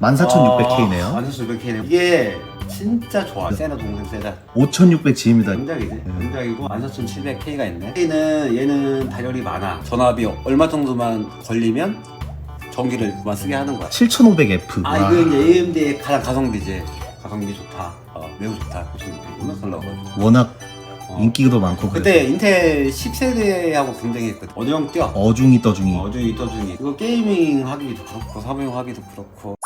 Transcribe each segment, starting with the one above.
14,600K네요. 14,600K네. 이게 진짜 좋아. 세나 동생 세다. 5,600G입니다. 명작이지. 네. 명작이고 14,700K가 있네. K는 얘는 발열이 많아. 전압이 얼마 정도만 걸리면 전기를 그만 쓰게 하는 거야. 7,500F. 아 이거 이제 AMD의 가장 가성비지. 가성비 좋다. 어, 매우 좋다. 9,600. 워낙 잘 나와가지고. 워낙 어. 인기도 많고 그때 인텔 10세대하고 경쟁했거든. 어정 뛰어. 어중이 떠중이. 어중이 떠중이. 이거 게이밍 하기도 그렇고 사무용 하기도 그렇고.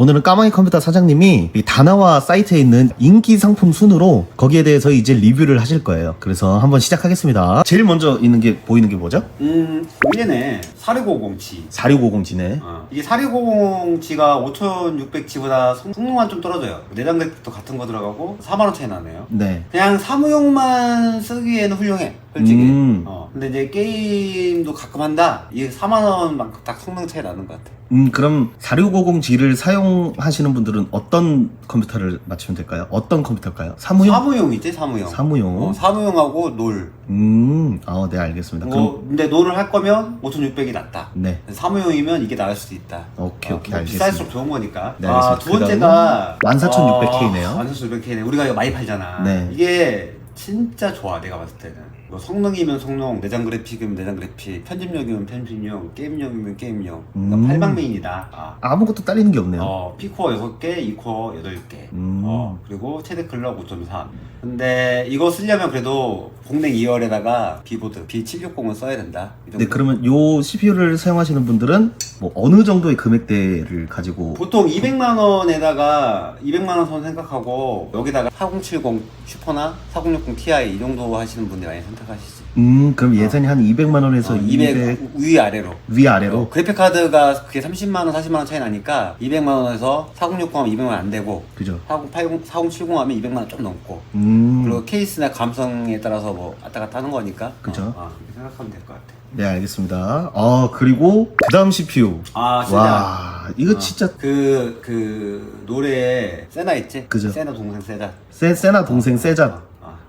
오늘은 까마귀 컴퓨터 사장님이 이 다나와 사이트에 있는 인기 상품 순으로 거기에 대해서 이제 리뷰를 하실 거예요. 그래서 한번 시작하겠습니다. 제일 먼저 있는 게 보이는 게 뭐죠? 음 위에네 4650G. 4650G네. 어. 이게 4650G가 5600G보다 성능만 좀 떨어져요. 내장 그래픽도 같은 거 들어가고 4만원 차이 나네요. 네. 그냥 사무용만 쓰기에는 훌륭해. 솔직히. 음. 어. 근데 이제 게임도 가끔 한다. 이게 4만원만큼 딱 성능 차이 나는 것 같아. 음, 그럼 4650G를 사용하시는 분들은 어떤 컴퓨터를 맞추면 될까요? 어떤 컴퓨터일까요? 사무용? 사무용이지 사무용. 사무용. 어, 사무용하고 놀. 음, 아, 네, 알겠습니다. 그럼, 뭐, 근데 놀을 할 거면 5600이 낫다. 네. 사무용이면 이게 나을 수도 있다. 오케이, 오케이, 뭐 알겠습니다. 비쌀수록 좋은 거니까. 네, 아, 알겠습니다. 두 번째가 14,600K 네요. 14,600K네. 우리가 이거 많이 팔잖아. 네. 이게 진짜 좋아. 내가 봤을 때는. 뭐 성능이면 성능, 내장 그래픽이면 내장 그래픽, 편집력이면 편집력, 게임력이면 게임력. 그러니까 음. 팔방메인이다. 아. 아무것도 딸리는 게 없네요. 어, 피코어 6개, 이코어 8개. 음. 어, 그리고 최대 클럭 5.3. 근데 이거 쓰려면 그래도 공랭 2열에다가 비보드 B760을 써야 된다. 이 정도. 네, 그러면 요 CPU를 사용하시는 분들은 뭐 어느 정도의 금액대를 가지고 보통 200만 원에다가 200만 원 선 생각하고 여기다가 4070 슈퍼나 4060 Ti 이 정도 하시는 분들이 많이 선택 하시지. 음, 그럼 예산이 한 200만 원에서 어, 200, 200 위 아래로. 위 아래로 어, 그래픽 카드가 그게 30만 원, 40만 원 차이 나니까 200만 원에서 4060 하면 200만 원 안 되고 그죠? 4080, 4070 하면 200만 원 좀 넘고. 음. 그리고 케이스나 감성에 따라서 뭐 왔다 갔다 하는 거니까. 그죠. 어, 어, 그렇게 생각하면 될 것 같아. 네, 알겠습니다. 아, 그리고 그다음 CPU. 아, 진짜. 와, 이거 어, 진짜 그, 그, 노래에 세나 있지? 그죠. 세나 동생 세자. 세, 세나 동생 세자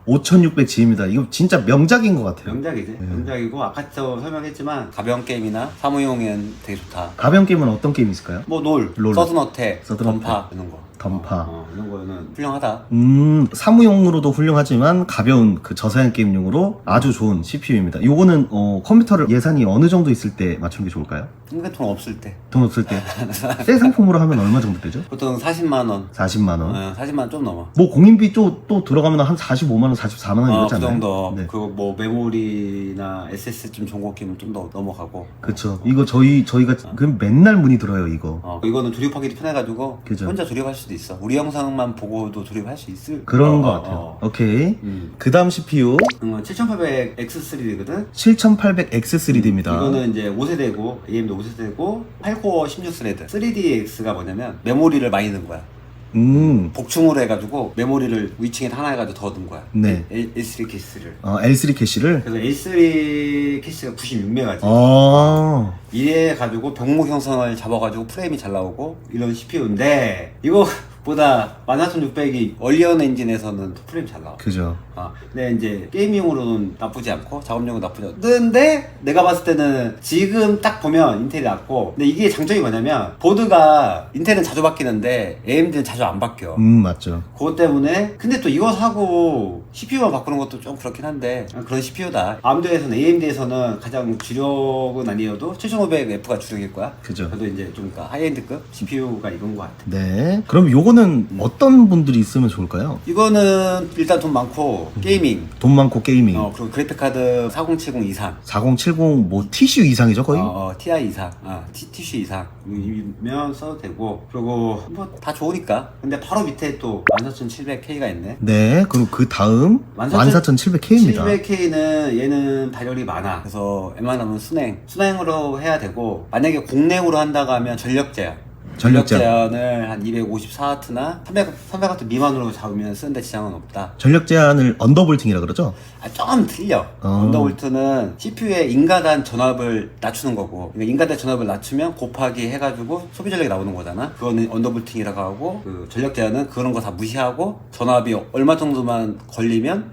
어, 어. 5600G입니다. 이거 진짜 명작인 것 같아요. 명작이지. 네. 명작이고 아까도 설명했지만 가벼운 게임이나 사무용엔 되게 좋다. 가벼운 게임은 어떤 게임이 있을까요? 뭐 놀, 롤. 서든어택, 서든어택. 던파 이런 거. 던파. 어, 어, 이런 거는 훌륭하다. 음, 사무용으로도 훌륭하지만 가벼운 그 저사양 게임용으로 아주 좋은 CPU입니다. 요거는 어, 컴퓨터를 예산이 어느 정도 있을 때 맞추는 게 좋을까요? 근데 돈 없을 때 돈 없을 때. 새 상품으로 하면 얼마 정도 되죠? 보통 40만 원, 40만 원. 어, 40만 원 좀 넘어. 뭐 공인비 또, 또 들어가면 한 45만 원, 44만 원 어, 그 이러잖아요. 정도. 네. 그리고 뭐 메모리나 SS 좀 좋은 거 끼면 좀 더 넘어가고. 그쵸. 이거 저희 저희가 그 맨날 문의 들어요 이거. 어, 이거는 조립하기도 편해가지고 그죠. 혼자 조립할 수도 있어. 우리 영상만 보고도 조립할 수 있을 그런 어, 것 어, 같아요. 어. 오케이. 음. 그 다음 CPU 음, 7800X3거든. 7800X3D입니다. 이거는 이제 5세대고 AMD 5세대고 8코어 16스레드 3DX가 뭐냐면 메모리를 많이 넣은 거야 음, 복충으로 해가지고 메모리를 위층에 하나 해가지고 더 넣은 거야 네. L, L3 캐시를 어, L3 캐시를. 그래서 L3 캐시가 96메가지 어, 이래 가지고 병목 형성을 잡아가지고 프레임이 잘 나오고 이런 CPU인데 이거보다 14600이 얼리언 엔진에서는 더 프레임 잘 나와 그죠. 아, 근데 이제 게이밍으로는 나쁘지 않고 작업용은 나쁘지 않는데 내가 봤을 때는 지금 딱 보면 인텔이 낫고 근데 이게 장점이 뭐냐면 보드가 인텔은 자주 바뀌는데 AMD는 자주 안 바뀌어 음, 맞죠. 그것 때문에 근데 또 이거 사고 CPU만 바꾸는 것도 좀 그렇긴 한데 그런 CPU다 AMD에서는 AMD에서는 가장 주력은 아니어도 7500F가 주력일 거야 그죠. 그래도 이제 좀 그러니까 하이엔드급 CPU가 이건 것 같아 네. 그럼 요거는 어떤 분들이 있으면 좋을까요? 이거는 일단 돈 많고 게이밍 돈 많고 게이밍. 어, 그리고 그래픽카드 4070 이상 4070뭐 TCU 이상이죠 거의? 어, 어, TI 이상, 아, T, TC 이상이면 써도 되고, 그리고 뭐 다 좋으니까. 근데 바로 밑에 또 14700K가 있네. 네. 그리고 그 다음 14700K입니다. 700K는 얘는 발열이 많아. 그래서 웬만하면 순행. 순행으로 해야 되고, 만약에 공랭으로 한다고 하면 전력 제한. 전력 제한. 제한을 한 254W나 300, 300W 미만으로 잡으면 쓰는데 지장은 없다. 전력 제한을 언더볼팅이라 그러죠? 아, 좀 틀려. 어. 언더볼트는 CPU의 인가단 전압을 낮추는 거고, 그러니까 인가단 전압을 낮추면 곱하기 해가지고 소비 전력이 나오는 거잖아. 그거는 언더볼팅이라고 하고, 그 전력 제한은 그런 거 다 무시하고, 전압이 얼마 정도만 걸리면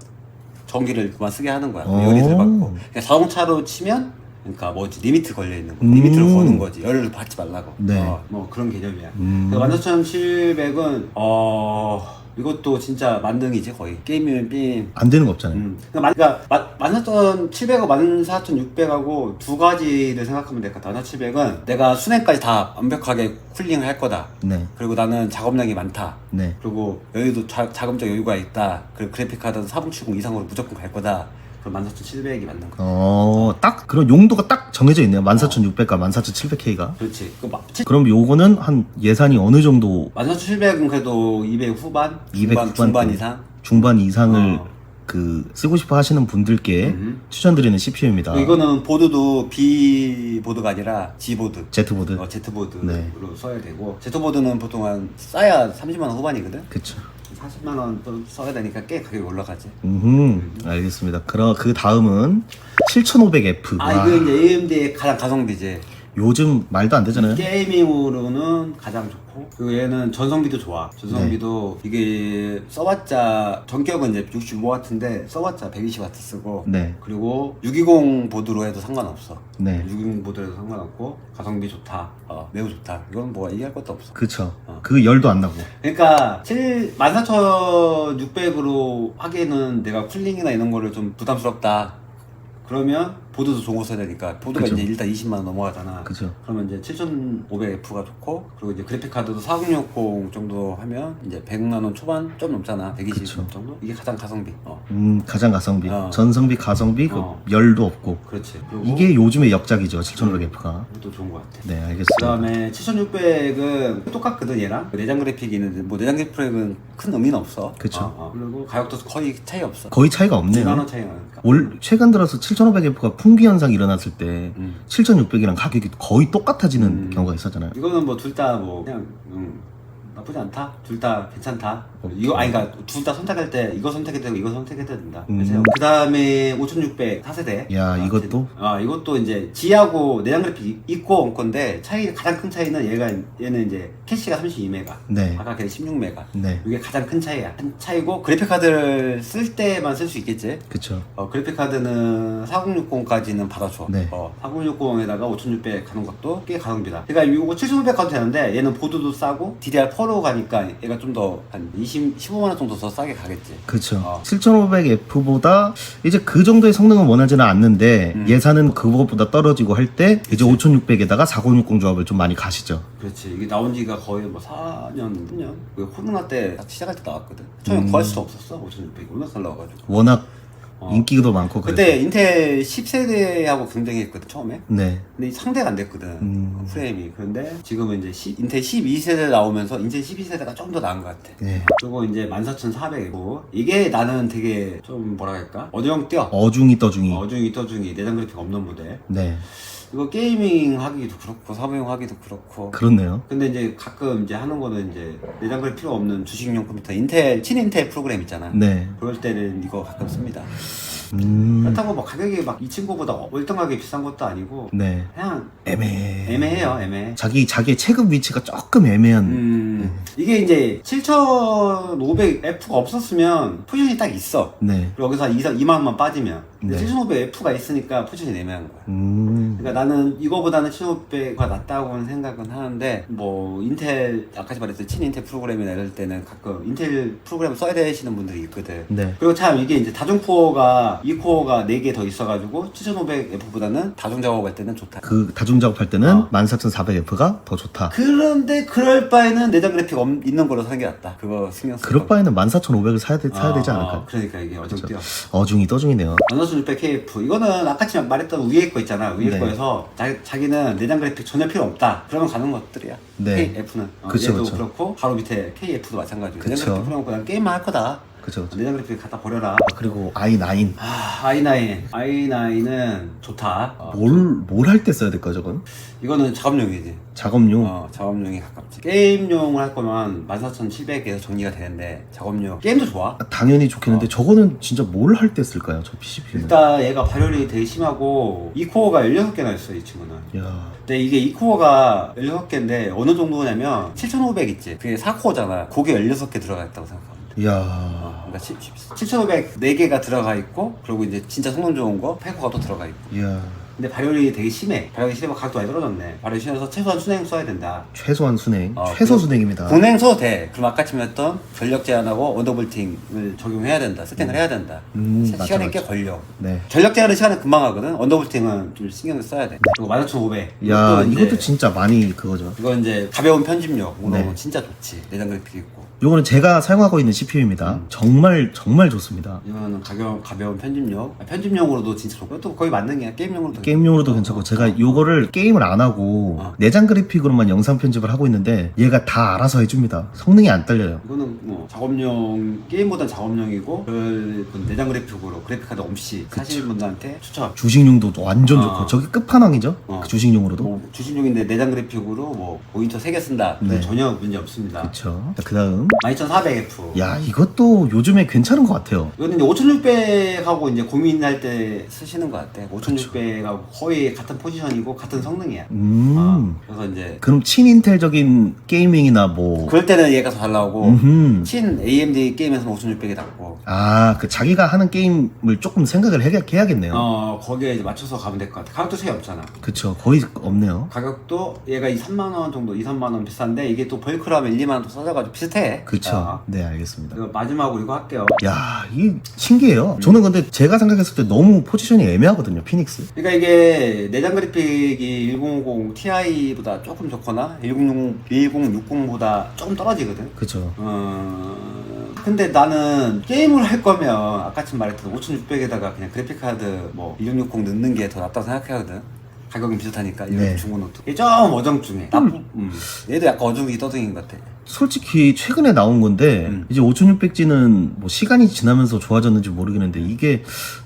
전기를 그만 쓰게 하는 거야. 어. 열이 덜 받고. 그러니까 자동차로 치면 그러니까 뭐지 리미트 걸려 있는 거 음. 리미트를 거는 거지 열을 받지 말라고 네. 어, 뭐 그런 개념이야 음. 14,700은 어 이것도 진짜 만능이지 거의 게임이면 게임 안 되는 거 없잖아요. 음. 그러니까, 그러니까 14,700하고 14,600하고 두 가지를 생각하면 될 것 같아 14,700은 내가 수냉까지 다 완벽하게 쿨링을 할 거다 네. 그리고 나는 작업량이 많다 네. 그리고 여유도 자, 자금적 여유가 있다. 그리고 그래픽 카드는 4070 이상으로 무조건 갈 거다. 그럼 14,700이 맞는 거. 어, 딱 그런 용도가 딱 정해져 있네요. 14,600과 14,700K가. 그렇지. 그 막, 칠- 그럼 요거는 한 예산이 어느 정도 14,700은 그래도 200 후반, 200 중반, 중반 후반대. 이상. 중반 이상을 어. 그 쓰고 싶어 하시는 분들께 음. 추천드리는 CPU입니다. 그리고 이거는 보드도 B 보드가 아니라 G 보드. Z보드. 어, Z 보드로 네. 써야 되고 Z 보드는 보통 한 싸야 30만 원 후반이거든. 그쵸. 40만 원 또 써야 되니까 꽤 가격이 올라가지. 음, 알겠습니다. 그럼 그 다음은 7500F. 아 이거 이제 AMD의 가장 가성비지. 요즘 말도 안 되잖아요. 게이밍으로는 가장 좋 고 그리고 얘는 전성비도 좋아 전성비도 네. 이게 써봤자 전격은 이제 65 같은데 써봤자 120W 쓰고 네. 그리고 620 보드로 해도 상관없어 네. 620 보드로 해도 상관없고 가성비 좋다 어, 매우 좋다 이건 뭐 얘기할 것도 없어 그쵸. 어. 그 열도 안 나고. 그러니까 7, 14,600으로 하기에는 내가 쿨링이나 이런 거를 좀 부담스럽다 그러면 보드도 좋은 거 써야 되니까 보드가 그쵸. 이제 일단 20만 원 넘어가잖아 그죠. 그러면 이제 7500F가 좋고 그리고 이제 그래픽 카드도 4060 정도 하면 이제 100만 원 초반 좀 넘잖아 120 그쵸. 정도 이게 가장 가성비 어 음, 가장 가성비. 어. 전성비, 가성비, 그 어. 열도 없고. 그렇지 그리고 이게 요즘의 역작이죠. 7500F가. 또 좋은 것 같아 네, 그 알겠습니다. 다음에 7600은 똑같거든 얘랑 내장 그래픽이 있는데 뭐 내장 그래픽은 큰 의미는 없어 그쵸. 어, 어. 그리고 가격도 거의 차이 없어 거의 차이가 2만 없네요. 원 차이가 나니까 올 최근 들어서 7500F가 풍기 현상 일어났을 때 음. 7600이랑 가격이 거의 똑같아지는 음. 경우가 있었잖아요. 이거는 뭐 둘 다 뭐 그냥 음, 나쁘지 않다. 둘 다 괜찮다. 이거 아니 그러니까 둘 다 선택할 때 이거 선택해도 되고 이거 선택해도 된다. 음. 그래서 그 다음에 5600 4세대. 야, 이것도? 아 이것도 이제 G하고 내장 그래픽 있고 없 건데 차이 가장 큰 차이는 얘가 얘는 이제 캐시가 32메가. 네. 아까 걔는 16메가. 네. 이게 가장 큰 차이야. 큰 차이고 그래픽 카드를 쓸 때만 쓸 수 있겠지. 그쵸. 어, 그래픽 카드는 4060까지는 받아줘. 네. 어, 4060에다가 5600 가는 것도 꽤 가성비다. 그러니까 이거 7500 가도 되는데 얘는 보드도 싸고 DDR4로 가니까 얘가 좀 더 한 20, 15만 원 정도 더 싸게 가겠지. 그쵸. 어. 7500F보다 이제 그 정도의 성능은 원하지는 않는데 음. 예산은 그것보다 떨어지고 할 때 이제 5600에다가 4060 조합을 좀 많이 가시죠. 그렇지. 이게 나온 지가 거의 뭐 4년, 3년? 그 코로나 때 딱 시작할 때 나왔거든. 처음에 음. 구할 수도 없었어. 5600이 워낙 잘 나와가지고. 워낙 어. 인기도 많고 그래서. 그때 인텔 10세대하고 경쟁했거든, 처음에. 네. 근데 상대가 안 됐거든 음. 프레임이 그런데 지금은 이제 10 인텔 12세대 나오면서 인텔 12세대가 좀 더 나은 것 같아 네. 그리고 이제 14,400이고 이게 나는 되게 좀 뭐라 할까 어디형 뛰어 어중이 떠중이. 어중이 떠중이 내장 그래픽 없는 모델 네. 이거 게이밍 하기도 그렇고 사무용 하기도 그렇고 그렇네요. 근데 이제 가끔 이제 하는 거는 이제 내장 그래픽 필요 없는 주식용 컴퓨터 인텔 친인텔 프로그램 있잖아 네. 그럴 때는 이거 가끔 씁니다 음. 그렇다고 막 가격이 막 이 친구보다 월등하게 비싼 것도 아니고 네. 그냥 애매해. 애매해요 애매해 자기 자기의 체급 위치가 조금 애매한. 음, 이게 이제 7500F가 없었으면 포지션이 딱 있어. 네. 그리고 여기서 2, 2만 원만 빠지면. 근데 네. 7500F가 있으니까 포지션이 애매한 거야. 음. 그러니까 나는 이거보다는 7500가 낫다고는 생각은 하는데 뭐 인텔 아까 말했듯이 친인텔 프로그램이나 이럴 때는 가끔 인텔 프로그램 써야 되시는 분들이 있거든. 네. 그리고 참 이게 이제 다중 코어가 2코어가 4개 더 있어가지고 7500F보다는 다중 작업할 때는 좋다. 그 다중 작업할 때는 어. 14400F가 더 좋다. 그런데 그럴 바에는 내장 그래픽 없- 있는 걸로 사는 게 낫다. 그거 신경 쓰고. 그럴 바에는 14500을 사야, 되, 사야 되지 않을까? 그러니까 이게 어쩜 뛰어. 어중이 떠중이네요. 15600KF 이거는 아까 지금 말했던 위에 거 있잖아 위에 네. 거에서 자, 자기는 내장 그래픽 전혀 필요 없다 그러면 가는 것들이야 네. KF는 어, 그쵸, 얘도 그쵸. 그렇고 바로 밑에 KF도 마찬가지고 그쵸. 내장 그래픽 필요 없고 난 게임만 할 거다 그죠, 그죠. 내장 그래픽 갖다 버려라. 아, 그리고 i9. 아 i9 i9은 좋다. 어, 뭘, 뭘 할 때 써야 될까, 저건? 이거는 작업용이지 작업용. 어, 작업용이 가깝지. 게임용을 할 거면 14700에서 정리가 되는데 작업용. 게임도 좋아. 아, 당연히 좋겠는데, 저거는 진짜 뭘 할 때 쓸까요, 저 PCP는? 일단 얘가 발열이 되게 심하고 2코어가 16개나 있어 이 친구는. 야. 근데 이게 2코어가 16개인데 어느 정도냐면 7500 있지. 그게 4코어잖아. 그게 16개 들어가 있다고 생각하면 돼. 야. 어, 그러니까 7500 4개가 들어가 있고 그리고 이제 진짜 성능 좋은 거 8코어가 또 들어가 있고 야 근데 발열이 되게 심해. 발열이 심해서 각도 많이 떨어졌네. 발열이 심해서 최소한 순행 써야 된다. 최소한 순행, 어, 최소 그- 순행입니다. 공행 써도 돼. 그럼 아까 말했던 전력 제한하고 언더볼팅을 적용해야 된다. 세팅을 해야 된다. 음, 시- 맞죠, 시간이 맞죠. 꽤 걸려. 네. 전력 제한은 시간은 금방 하거든. 언더볼팅은 좀 신경을 써야 돼. 그리고 15,500. 야, 이것도 이제- 이것도 진짜 많이 그거죠. 이거 이제 가벼운 편집력. 네. 네. 진짜 좋지. 내장 그래픽 있고. 요거는 제가 사용하고 있는 CPU입니다. 음. 정말 정말 좋습니다. 이거는 가벼운, 가벼운 편집력. 아, 편집용으로도 진짜 좋고 또 거의 맞는 게 게임용으로도 게임용으로도 어, 괜찮고 어, 제가 어. 요거를 게임을 안 하고 어. 내장 그래픽으로만 영상 편집을 하고 있는데 얘가 다 알아서 해줍니다. 성능이 안 딸려요. 이거는 뭐 작업용 게임보단 작업용이고 그 내장 그래픽으로 그래픽카드 없이 사시는 분들한테 추천. 주식용도 완전 어. 좋고 저게 끝판왕이죠. 어. 그 주식용으로도. 뭐 주신용인데 내장 그래픽으로 뭐 모니터 3개 쓴다. 네. 전혀 문제 없습니다. 그쵸. 그 다음 12400F. 야 이것도 요즘에 괜찮은 것 같아요. 이거는 이제 5600하고 이제 고민할 때 쓰시는 것 같아. 5600하고 거의 같은 포지션이고 같은 성능이야. 음. 어, 그래서 이제 그럼 친인텔적인 게이밍이나 뭐 그럴 때는 얘가 더 잘 나오고 음흠. 친 AMD 게임에서는 5600이 낫고 아, 그 자기가 하는 게임을 조금 생각을 해, 해야겠네요. 어 거기에 이제 맞춰서 가면 될 것 같아. 가격도 차이 없잖아. 그쵸. 거의 없네요. 가격도 얘가 이 3만 원 정도, 2, 3만 원 비싼데 이게 또 벌크라면 1, 2만 원더 써져가지고 비슷해. 그쵸. 어. 네, 알겠습니다. 그리고 마지막으로 이거 할게요. 야, 이 신기해요. 저는 근데 제가 생각했을 때 너무 포지션이 애매하거든요, 피닉스. 그러니까 이게 내장 그래픽이 1050 Ti보다 조금 좋거나 1060, 1060보다 조금 떨어지거든. 그쵸. 어... 근데 나는 게임을 할 거면 아까쯤 말했던 5600에다가 그냥 그래픽카드 뭐 1660 넣는 게 더 낫다고 생각하거든. 가격은 비슷하니까 이런 네. 중고 노트. 이게 좀 어정중해. 나쁘. 음. 얘도 약간 어중이 떠등인 것 같아. 솔직히 최근에 나온 건데 음. 이제 5600G는 뭐 시간이 지나면서 좋아졌는지 모르겠는데 이게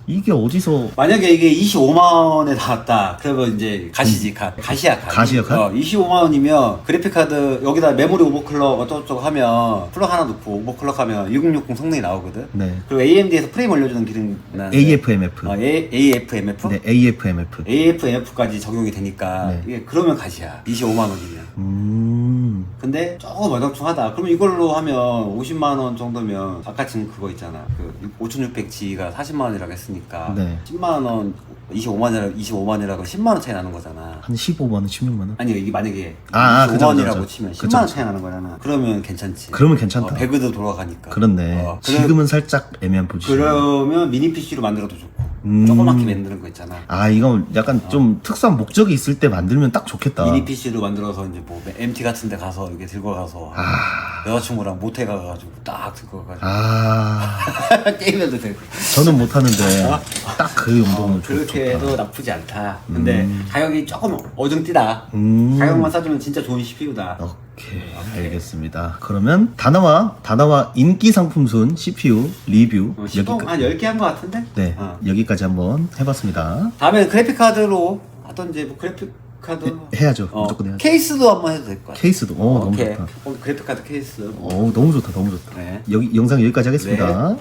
이게 어디서 만약에 이게 25만 원에 나왔다. 그러면 이제 가시지 가. 가시야 가. 가시야, 가? 어, 25만 원이면 그래픽 카드 여기다 메모리 오버클럭 어쩌고저쩌고 하면 플러그 하나 넣고 오버클럭 하면 6060 성능이 나오거든. 네. 그리고 AMD에서 프레임 올려주는 기능 AFMF. 어, A, AFMF? 네, AFMF. AFMF까지 적용이 되니까 네. 이게 그러면 가시야. 25만 원이면. 음. 근데 조금 어정충하다. 그럼 이걸로 하면 50만 원 정도면 아까 지금 그거 있잖아. 그 5600G가 40만 원이라고 했으니까 네. 10만 원, 25만 원이라고 25만 원이라고 10만 원 차이 나는 거잖아. 한 15만 원, 16만 원. 아니 이게 만약에 아, 아, 25만 그죠, 원이라고 그죠. 치면 10만 그죠, 원. 차이 나는 거잖아. 그러면 괜찮지. 그러면 괜찮다. 어, 배그도 돌아가니까. 그렇네. 어, 그래- 지금은 살짝 애매한 포지션. 그러면 미니 PC로 만들어도 좋고. 음. 조그맣게 만드는 거 있잖아. 아, 이건 약간 좀 특수한 목적이 있을 때 만들면 딱 좋겠다. 미니 PC로 만들어서 이제 뭐 MT 같은 데 가서 이렇게 들고 가서 아. 여자친구랑 모텔 가가지고 딱 들고 가가지고 아, 게임해도 되고 저는 못하는데 딱그 어, 용도면 좋- 그렇게 좋다. 해도 나쁘지 않다 근데 가격이 조금 어중뛰다 음. 가격만 싸주면 진짜 좋은 CPU다 오케이, 알겠습니다. 그러면 다나와 다나와 인기 상품 순 CPU 리뷰 어, 시동 한 10개 한거 같은데? 네, 어. 여기까지 한번 해봤습니다. 다음에는 그래픽카드로 하던지 뭐 그래픽카드 해야죠. 어, 무조건 해야죠. 케이스도 한번 해도 될 것 같아 케이스도 어, 너무 오케이. 좋다. 어, 그래픽카드 케이스 어, 너무 좋다, 너무 좋다. 네. 여기 영상 여기까지 하겠습니다.